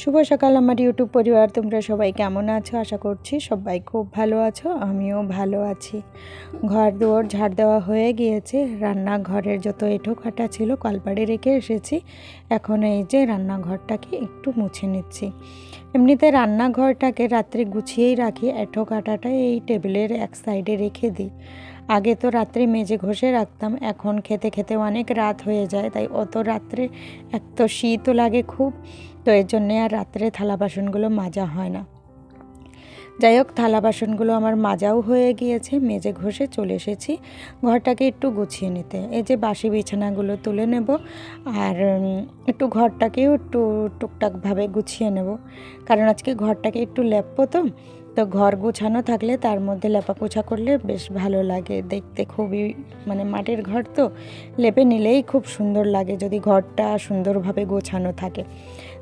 শুভ সকাল আমার ইউটিউব পরিবার, তোমরা সবাই কেমন আছো? আশা করছি সবাই খুব ভালো আছো, আমিও ভালো আছি। ঘর দুয়ার ঝাড় দেওয়া হয়ে গিয়েছে, রান্নাঘরের যত এঁঠো কাটা ছিল কলপাড়ে রেখে এসেছি। এখন এই যে রান্নাঘরটাকে একটু মুছে নিচ্ছি। এমনিতে রান্নাঘরটাকে রাত্রে গুছিয়েই রাখি এঁঠো কাটাটা এই টেবিলের এক সাইডে রেখে দিই। আগে তো রাত্রে মেজে ঘষে রাখতাম, এখন খেতে খেতে অনেক রাত হয়ে যায়, তাই অত রাত্রে এক তো শীতও লাগে খুব, তো এর জন্যে আর রাত্রে থালা বাসনগুলো মাজা হয় না। যাই হোক, থালা বাসনগুলো আমার মাজাও হয়ে গিয়েছে মেজে ঘষে চলে এসেছি, ঘরটাকে একটু গুছিয়ে নিতে। এই যে বাসি বিছানাগুলো তুলে নেব, আর একটু ঘরটাকেও একটু টুকটাকভাবে গুছিয়ে নেব, কারণ আজকে ঘরটাকে একটু লেপবো তো তো ঘর গোছানো থাকলে তার মধ্যে লেপা পোছা করলে বেশ ভালো লাগে। দেখতে খুবই মানে মাটির ঘর তো, লেপে নিলেই খুব সুন্দর লাগে যদি ঘরটা সুন্দরভাবে গোছানো থাকে।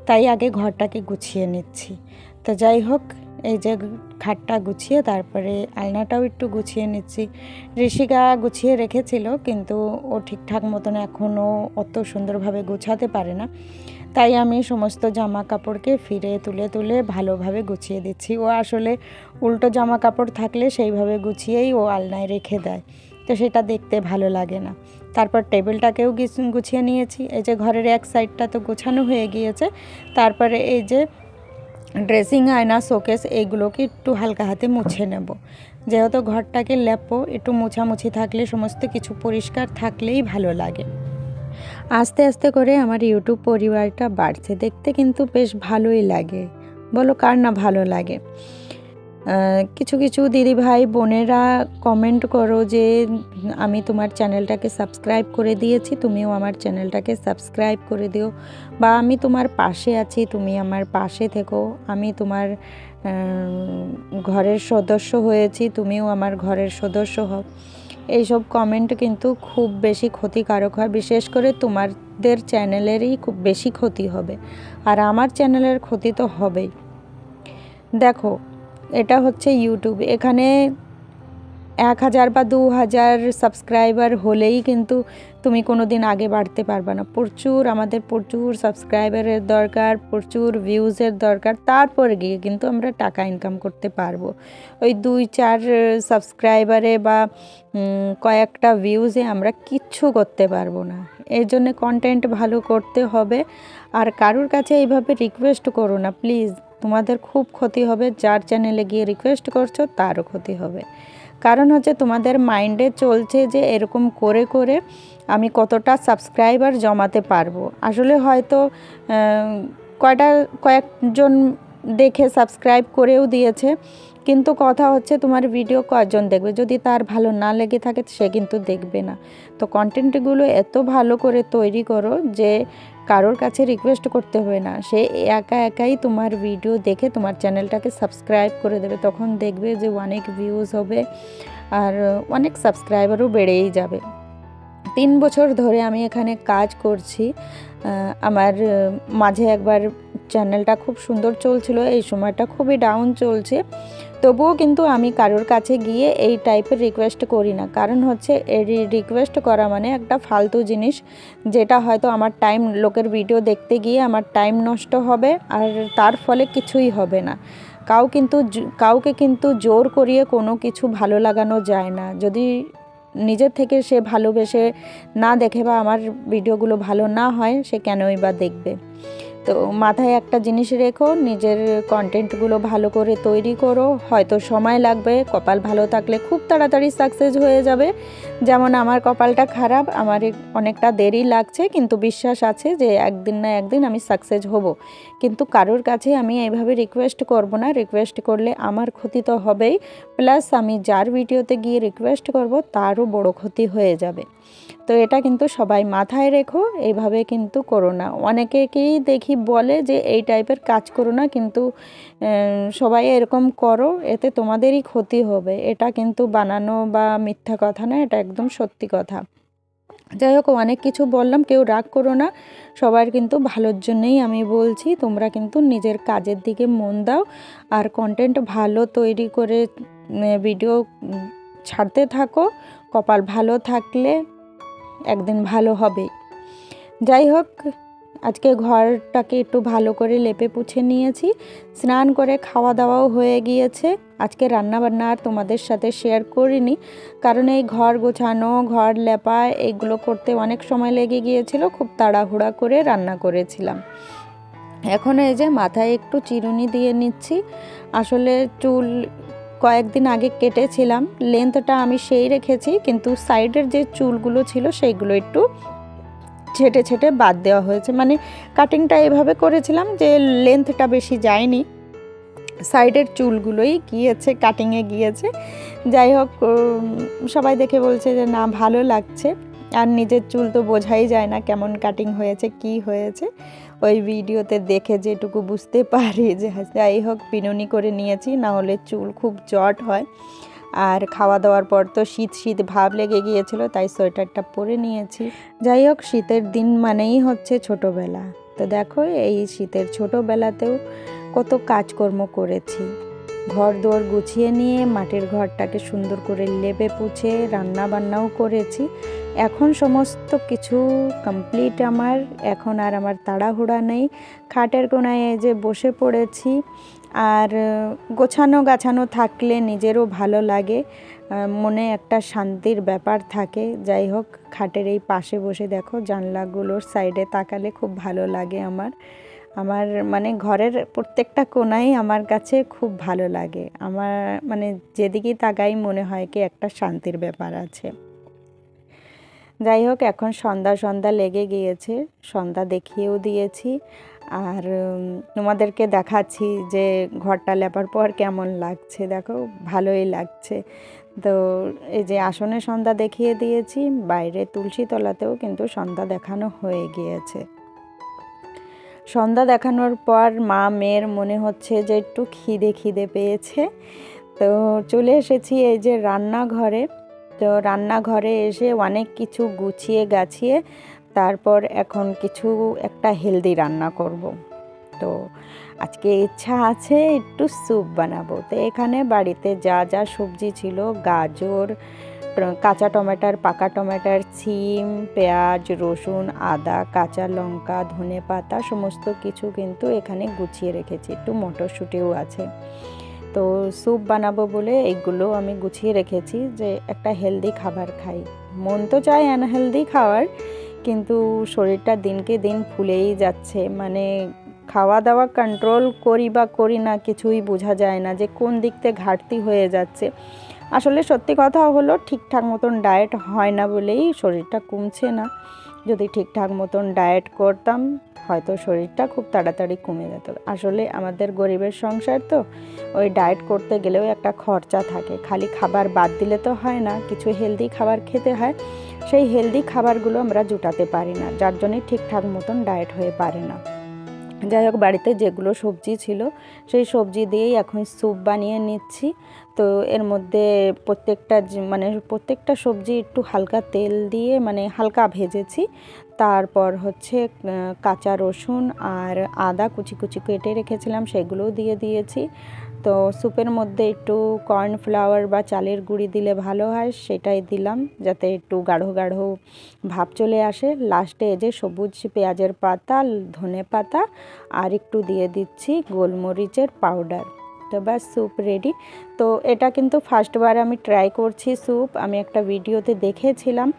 তাই আগে ঘরটাকে গুছিয়ে নিচ্ছি। তো যাই হোক, এই যে খাটটা গুছিয়ে তারপরে আলনাটাও একটু গুছিয়ে নিচ্ছি। ঋষিকা গুছিয়ে রেখেছিল, কিন্তু ও ঠিকঠাক মতন এখনও অত সুন্দরভাবে গোছাতে পারে না। তাই আমি সমস্ত জামা কাপড়কে ফিরে তুলে তুলে ভালোভাবে গুছিয়ে দিচ্ছি। ও আসলে উল্টো জামা কাপড় থাকলে সেইভাবে গুছিয়েই ও আলনায় রেখে দেয়। তো সেটা দেখতে ভালো লাগে না। তারপর টেবিলটাকেও গুছিয়ে নিয়েছি। এই যে ঘরের এক সাইডটা তো গোছানো হয়ে গিয়েছে। তারপরে এই যে ড্রেসিং আয়না, শোকেস, এইগুলোকে একটু হালকা হাতে মুছে নেব। যেহেতু ঘরটাকে লেপো, একটু মোছামুছি থাকলে সমস্ত কিছু পরিষ্কার থাকলেই ভালো লাগে। আস্তে আস্তে করে আমার ইউটিউব পরিবারটা বাড়ছে। দেখতে কিন্তু বেশ ভালোই লাগে। বলো, কার না ভালো লাগে? কিছু কিছু দিদি ভাই বোনেরা কমেন্ট করো যে, আমি তোমার চ্যানেলটাকে সাবস্ক্রাইব করে দিয়েছি, তুমিও আমার চ্যানেলটাকে সাবস্ক্রাইব করে দিও। বা আমি তোমার পাশে আছি, তুমি আমার পাশে থেকো। আমি তোমার ঘরের সদস্য হয়েছি, তুমিও আমার ঘরের সদস্য হও। এইসব কমেন্ট কিন্তু খুব বেশি ক্ষতিকারক হয়। বিশেষ করে তোমাদের চ্যানেলেরই খুব বেশি ক্ষতি হবে। আর আমার চ্যানেলের ক্ষতি তো হবেই। দেখো, এটা হচ্ছে ইউটিউব এখানে এক হাজার বা দু হাজার সাবস্ক্রাইবার হলেই কিন্তু তুমি কোনো দিন আগে বাড়তে পারবে না। প্রচুর আমাদের প্রচুর সাবস্ক্রাইবারের দরকার, প্রচুর ভিউজের দরকার। তারপর গিয়ে কিন্তু আমরা টাকা ইনকাম করতে পারব। ওই দুই চার সাবস্ক্রাইবারে বা কয়েকটা ভিউজে আমরা কিচ্ছু করতে পারব না। এর জন্য কন্টেন্ট ভালো করতে হবে। আর কারোর কাছে এইভাবে রিকোয়েস্ট করো না প্লিজ তোমাদের খুব ক্ষতি হবে, যার চ্যানেলে গিয়ে রিকোয়েস্ট করছ, তারও ক্ষতি হবে। কারণ হচ্ছে তোমাদের মাইন্ডে চলছে যে এরকম করে করে আমি কতটা সাবস্ক্রাইবার জমাতে পারব। আসলে হয়তো কয়টা, কয়েকজন দেখে সাবস্ক্রাইব করেও দিয়েছে, কিন্তু কথা হচ্ছে তোমার ভিডিও কয়জন দেখবে? যদি তার ভালো না লেগে থাকে সে কিন্তু দেখবে না। তো কন্টেন্টগুলো এত ভালো করে তৈরি করো যে কারোর কাছে রিকোয়েস্ট করতে হবে না। সে একা একাই তোমার ভিডিও দেখে তোমার চ্যানেলটাকে সাবস্ক্রাইব করে দেবে। তখন দেখবে যে অনেক ভিউজ হবে আর অনেক সাবস্ক্রাইবারও বেড়েই যাবে। তিন বছর ধরে আমি এখানে কাজ করছি। আমার মাঝে একবার চ্যানেলটা খুব সুন্দর চলছিল, এই সময়টা খুবই ডাউন চলছে। তবুও কিন্তু আমি কারোর কাছে গিয়ে এই টাইপের রিকোয়েস্ট করি না। কারণ হচ্ছে রিকোয়েস্ট করা মানে একটা ফালতু জিনিস, যেটা হয়তো আমার টাইম লোকের ভিডিও দেখতে গিয়ে আমার টাইম নষ্ট হবে আর তার ফলে কিছুই হবে না। কাউ কিন্তু কাউকে কিন্তু জোর করিয়ে কোনো কিছু ভালো লাগানো যায় না। যদি নিজের থেকে সে ভালোবেসে না দেখে বা আমার ভিডিওগুলো ভালো না হয়, সে কেনই বা দেখবে? তো মাথায় একটা জিনিস রেখো, নিজের কন্টেন্টগুলো ভালো করে তৈরি করো। হয়তো সময় লাগবে, কপাল ভালো থাকলে খুব তাড়াতাড়ি সাকসেস হয়ে যাবে। যেমন আমার কপালটা খারাপ, আমার অনেকটা দেরি লাগছে, কিন্তু বিশ্বাস আছে যে একদিন না একদিন আমি সাকসেস হব। কিন্তু কারোর কাছে আমি এইভাবে রিকোয়েস্ট করব না। রিকোয়েস্ট করলে আমার ক্ষতি তো হবেই। প্লাস আমি যার ভিডিওতে গিয়ে রিকোয়েস্ট করব, তারও বড় ক্ষতি হয়ে যাবে। তো এটা কিন্তু সবাই মাথায় রেখো, এইভাবে কিন্তু করো না। অনেকেকেই দেখি বলে যে এই টাইপের কাজ করো না, কিন্তু সবাই এরকম করো, এতে তোমাদেরই ক্ষতি হবে। এটা কিন্তু বানানো বা মিথ্যা কথা না, এটা একদম সত্যি কথা। যাই হোক, অনেক কিছু বললাম, কেউ রাগ করো না, সবার কিন্তু ভালোর জন্যেই আমি বলছি, তোমরা কিন্তু নিজের কাজের দিকে মন দাও, আর কন্টেন্ট ভালো তৈরি করে ভিডিও ছাড়তে থাকো, কপাল ভালো থাকলে একদিন ভালো হবে। যাই হোক আজকে ঘরটাকে একটু ভালো করে লেপে পুছে নিয়েছি, স্নান করে খাওয়া দাওয়াও হয়ে গিয়েছে। আজকে রান্না বান্না আর তোমাদের সাথে শেয়ার করিনি, কারণ এই ঘর গোছানো, ঘর লেপা এইগুলো করতে অনেক সময় লেগে গিয়েছিল, খুব তাড়াহুড়া করে রান্না করেছিলাম। এখন এই যে মাথায় একটু চিরুনি দিয়ে নিচ্ছি, আসলে চুল কয়েকদিন আগে কেটেছিলাম লেন্থটা আমি সেই রেখেছি, কিন্তু সাইডের যে চুলগুলো ছিল, সেইগুলো একটু ছেটে ছেটে বাদ দেওয়া হয়েছে। মানে কাটিংটা এভাবে করেছিলাম যে লেন্থটা বেশি যায়নি। সাইডের চুলগুলোই গিয়েছে কাটিংয়ে গিয়েছে। যাই হোক সবাই দেখে বলছে যে না, ভালো লাগছে। আর নিজের চুল তো বোঝাই যায় না কেমন কাটিং হয়েছে, কি হয়েছে। ওই ভিডিওতে দেখে যেটুকু বুঝতে পারি যে যাই হোক, পিনুনি করে নিয়েছি, না হলে চুল খুব জট হয়। আর খাওয়া দাওয়ার পর তো শীত শীত ভাব লেগে গিয়েছিল, তাই সোয়েটারটা পরে নিয়েছি। যাই হোক, শীতের দিন মানেই হচ্ছে ছোটোবেলা। তো দেখো, এই শীতের ছোটোবেলাতেও কত কাজকর্ম করেছি। ঘর দোর গুছিয়ে নিয়ে মাটির ঘরটাকে সুন্দর করে লেপে পুছে রান্না বান্নাও করেছি। এখন সমস্ত কিছু কমপ্লিট আমার, এখন আর আমার তাড়াহুড়া নেই। খাটের কোনায় যে বসে পড়েছি আর গোছানো গাছানো থাকলে নিজেরও ভালো লাগে। মনে একটা শান্তির ব্যাপার থাকে। যাই হোক, খাটের এই পাশে বসে দেখো, জানলাগুলোর সাইডে তাকালে খুব ভালো লাগে আমার। আমার মানে ঘরের প্রত্যেকটা কোনাই আমার কাছে খুব ভালো লাগে। আমার মানে যেদিকেই তাকাই মনে হয় কি একটা শান্তির ব্যাপার আছে। যাই হোক, এখন সন্ধ্যা সন্ধ্যা লেগে গিয়েছে। সন্ধ্যা দেখিয়েও দিয়েছি। আর তোমাদেরকে দেখাচ্ছি যে ঘরটা লেপার পর কেমন লাগছে। দেখো, ভালোই লাগছে। তো, এই যে আসনে সন্ধ্যা দেখিয়ে দিয়েছি, বাইরে তুলসী তলাতেও কিন্তু সন্ধ্যা দেখানো হয়ে গিয়েছে। সন্ধ্যা দেখানোর পর মা, মেয়ের মনে হচ্ছে যে একটু খিদে খিদে পেয়েছে। তো চলে এসেছি এই যে রান্নাঘরে। তো রান্নাঘরে এসে অনেক কিছু গুছিয়ে গাছিয়ে তারপর এখন কিছু একটা হেলদি রান্না করব। তো আজকে ইচ্ছা আছে একটু স্যুপ বানাবো। তো এখানে বাড়িতে যা যা সবজি ছিল, গাজর কাঁচা টমেটার, পাকা টমেটার সিম পেঁয়াজ, রসুন, আদা, কাঁচা লঙ্কা ধনে পাতা সমস্ত কিছু কিন্তু এখানে গুছিয়ে রেখেছি। একটু মটরশুঁটিও আছে। তো স্যুপ বানাবো বলে এইগুলো আমি গুছিয়ে রেখেছি যে একটা হেলদি খাবার খাই। মন তো চায় আনহেলদি খাওয়ার, কিন্তু শরীরটা দিনকে দিন ফুলেই যাচ্ছে। মানে খাওয়া দাওয়া কন্ট্রোল করি বা করি না কিছুই বোঝা যায় না যে কোন দিক থেকে ঘাটতি হয়ে যাচ্ছে। আসলে সত্যি কথা হলো ঠিকঠাক মতন ডায়েট হয় না বলেই শরীরটা কমছে না। যদি ঠিকঠাক মতন ডায়েট করতাম, হয়তো শরীরটা খুব তাড়াতাড়ি কমে যেত। আসলে আমাদের গরিবের সংসার তো, ওই ডায়েট করতে গেলেও একটা খরচা থাকে। খালি খাবার বাদ দিলে তো হয় না, কিছু হেলদি খাবার খেতে হয়। সেই হেলদি খাবারগুলো আমরা জুটাতে পারি না, যার জন্যে ঠিকঠাক মতন ডায়েট হয়ে পারে না। যাই হোক, বাড়িতে যেগুলো সবজি ছিল, সেই সবজি দিয়েই এখন স্যুপ বানিয়ে নিচ্ছি। তো এর মধ্যে প্রত্যেকটা মানে প্রত্যেকটা সবজি একটু হালকা তেল দিয়ে মানে হালকা ভেজেছি। তারপর হচ্ছে কাঁচা রসুন আর আদা কুচি কুচি কেটে রেখেছিলাম, সেগুলোও দিয়ে দিয়েছি। তো স্যুপের মধ্যে একটু কর্নফ্লাওয়ার বা চালের গুঁড়ি দিলে ভালো হয়, সেটাই দিলাম, যাতে একটু গাঢ় গাঢ় ভাব চলে আসে। লাস্টে যে সবুজ পেঁয়াজের পাতা, ধনে পাতা, আর একটু দিয়ে দিচ্ছি গোলমরিচের পাউডার তো বা স্যুপ রেডি তো এটা কিন্তু ফার্স্টবার আমি ট্রাই করছি স্যুপ আমি একটা ভিডিওতে দেখেছিলাম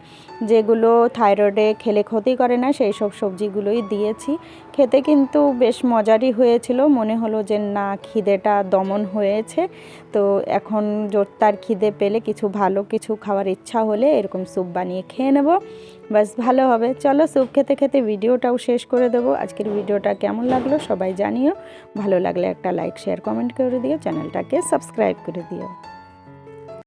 যেগুলো থাইরয়েডে খেলে ক্ষতি করে না, সেই সব সবজিগুলোই দিয়েছি। খেতে কিন্তু বেশ মজারই হয়েছিল। মনে হলো যে, না, খিদেটা দমন হয়েছে। তো এখন জোরদার খিদে পেলে কিছু ভালো কিছু খাওয়ার ইচ্ছা হলে এরকম স্যুপ বানিয়ে খেয়ে নেব। বাস, ভালো হবে। চলো স্যুপ খেতে খেতে ভিডিওটাও শেষ করে দেবো। আজকের ভিডিওটা কেমন লাগল সবাই জানিও। ভালো লাগলে একটা লাইক, শেয়ার, কমেন্ট করে দিও। চ্যানেলটাকে সাবস্ক্রাইব করে দিও।